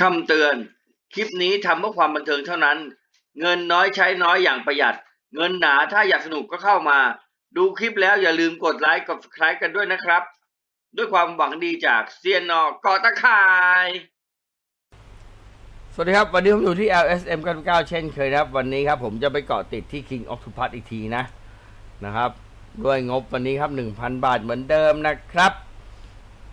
คำเตือน คลิปนี้ทำเพื่อความบันเทิงเท่านั้น เงินน้อยใช้น้อยอย่างประหยัด เงินหนาถ้าอยากสนุกก็เข้ามา ดูคลิปแล้วอย่าลืมกดไลค์กด subscribe กันด้วยนะครับ ด้วยความหวังดีจากเซียนนอกอตะข่าย สวัสดีครับ วันนี้ผมอยู่ที่ LSM 99เช่นเคยนะครับ วันนี้ครับผมจะไปเกาะติดที่ King Octopus อีกทีนะนะครับ ด้วยงบวันนี้ครับ 1,000 บาทเหมือนเดิมนะครับ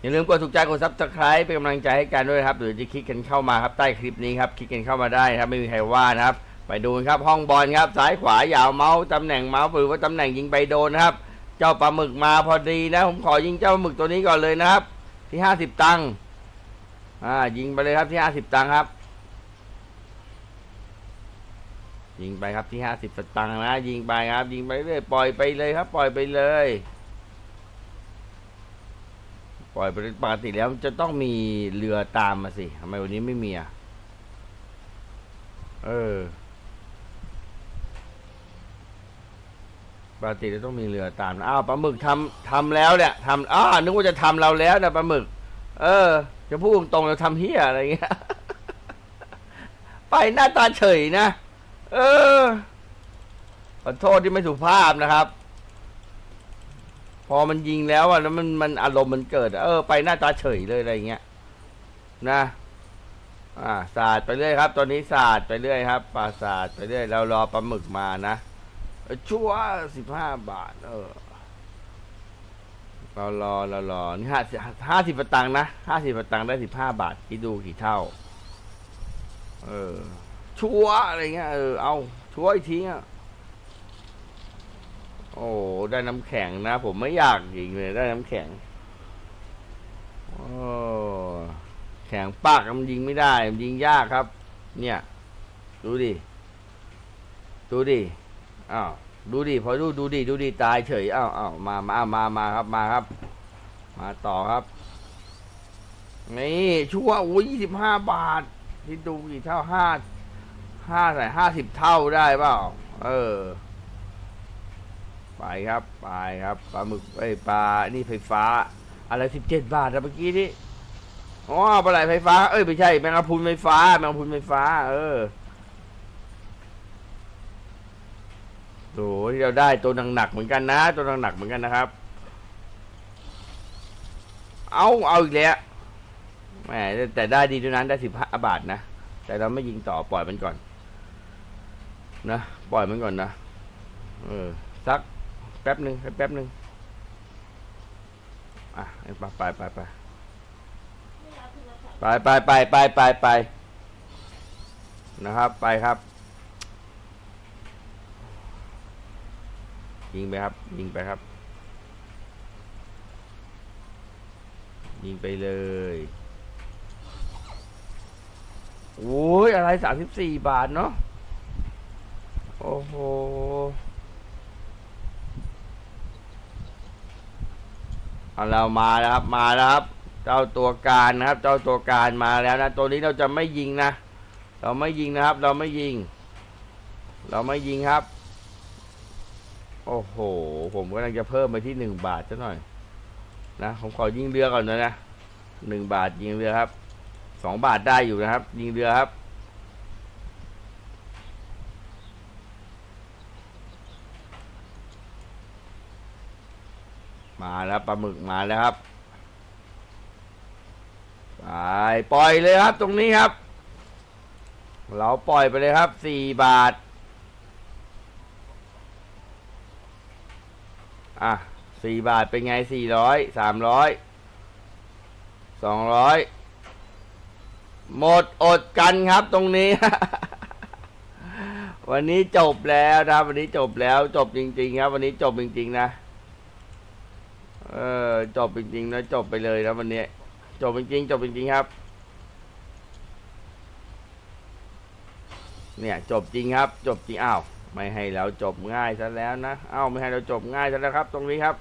อย่าลืมกดถูกใจกดซับสไคร b e เป็นกำลังใจให้กันด้วยครับ หรือจะคลิกกันเข้ามาครับใต้คลิปนี้ครับคลิกกันเข้ามาได้ครับไม่มีใครว่านะครับ ไปดูครับห้องบอลครับซ้ายขวายาวเมาส์ตำแหน่งเมาส์หรือว่าตำแหน่งยิงไปโดนนะครับ เจ้าปลาหมึกมาพอดีนะ ผมขอยิงเจ้าปลาหมึกตัวนี้ก่อนเลยนะครับ ที่ห้าสิบตังค์อ่ายิงไปเลยครับที่ห้าสิบตังค์ครับ ยิงไปครับที่ห้าสิบตังค์นะ ยิงไปครับ ยิงไปเรื่อยปล่อยไปเลยครับ ปล่อยไปเลย ปล่อยไปปกติแล้วจะต้องมีเรือตามมาสิทำไมวันนี้ไม่มีอะ เออปกติจะต้องมีเรือตามอ้าวปลาหมึกทำทำแล้วเนี่ยทำอ้าวนึกว่าจะทำเราแล้วนะปลาหมึก เออ จะพูดตรงๆเราทำเฮียอะไรเงี้ย ไปหน้าตาเฉยนะ เออขอโทษที่ไม่สุภาพนะครับ พอมันยิงแล้วอะแล้วมันมันอารมณ์มันเกิด เออ ไปหน้าตาเฉยเลยอะไรเงี้ยนะ อ่าศาสาดไปเรื่อยครับ ตอนนี้ศาสาดไปเรื่อยครับปลาศาสาดไปเรื่อยเรารอปลาหมึกมานะชั่วสิบห้าบาท เออเรารอเรารอนี่ห้าห้าสิบตังค์นะห้าสิบตังค์ได้สิบห้าบาทคิดดูกี่เท่า เออ ชัวอะไรเงี้ยเออเอาชัวอีกทีอะ ได้น้ำแข็งนะ ผมไม่อยากยิงเลย ได้น้ำแข็ง โอ้แข็งปากมันยิงไม่ได้มันยิงยากครับ เนี่ย ดูดิ ดูดิ อ้าว ดูดิ พอดูดูดิ ดูดิ ตายเฉย อ้าวอ้าวมามามามาครับ มาครับ มาต่อครับ นี่ชั่วโอ้ยยี่สิบห้าบาทที่ดูกี่เท่าห้าห้าใส่ห้าสิบเท่าได้เปล่า เออ ไปครับ ไปครับ ปลาหมึกไอ้ปลา นี่ไฟฟ้า อะไรสิบเจ็ดบาทอะเมื่อกี้นี่อ๋อ ปลาไหลไฟฟ้า เอ้ย ไม่ใช่ แมงกะพรุนไฟฟ้า แมงกะพรุนไฟฟ้า เออโอ้ที่เราได้ตัวหนักๆเหมือนกันนะ ตัวหนักๆเหมือนกันนะครับ เอาเอาอีกแล้วแหมแต่ได้ดีด้วยนั้นได้สิบห้าบาทนะ แต่เราไม่ยิงต่อปล่อยมันก่อน นะ ปล่อยมันก่อนนะ เออ สัก แป๊บหนึ่งแป๊บหนึ่งอะไปไปไปไปไปไปไปไปไปไปนะครับไปครับ ยิงไปครับ ยิงไปครับ ยิงไปเลยโอ้ยอะไรสามสิบสี่บาทเนาะโอ้โห เอาเรามาแล้วครับมาแล้วครับ เจ้าตัวการนะครับ เจ้าตัวการมาแล้วนะตัวนี้เราจะไม่ยิงนะ เราไม่ยิงนะครับ เราไม่ยิง เราไม่ยิงครับ โอ้โห ผมกำลังจะเพิ่มไปที่หนึ่งบาทซะหน่อย นะผมขอยิงเรือก่อนนะนะหนึ่งบาทยิงเรือครับสองบาทได้อยู่นะครับ ยิงเรือครับ มาแล้วปลาหมึกมาแล้วครับไปปล่อยเลยครับตรงนี้ครับ เราปล่อยไปเลยครับสี่บาท อะสี่บาทเป็นไงสี่ร้อยสามร้อยสองร้อยหมดอดกันครับตรงนี้ วันนี้จบแล้วนะครับวันนี้จบแล้วจบจริง ๆ ครับ วันนี้จบจริง ๆ นะ เออจบจริงๆนะจบไปเลยนะวันนี้จบจริงๆจบจริงๆครับ เนี่ยจบจริงครับ จบจริงอ้าวไม่ให้เราจบง่ายซะแล้วนะอ้าวไม่ให้เราจบง่ายซะแล้วครับ ตรงนี้ครับ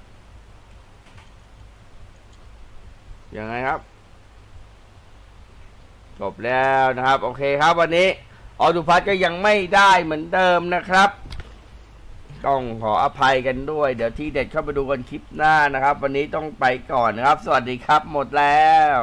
ยังไงครับ จบแล้วนะครับ โอเคครับวันนี้ออดุพัทก็ยังไม่ได้เหมือนเดิมนะครับ ต้องขออภัยกันด้วย เดี๋ยวที่เด็ดเข้าไปดูกันคลิปหน้านะครับ วันนี้ต้องไปก่อนนะครับ สวัสดีครับหมดแล้ว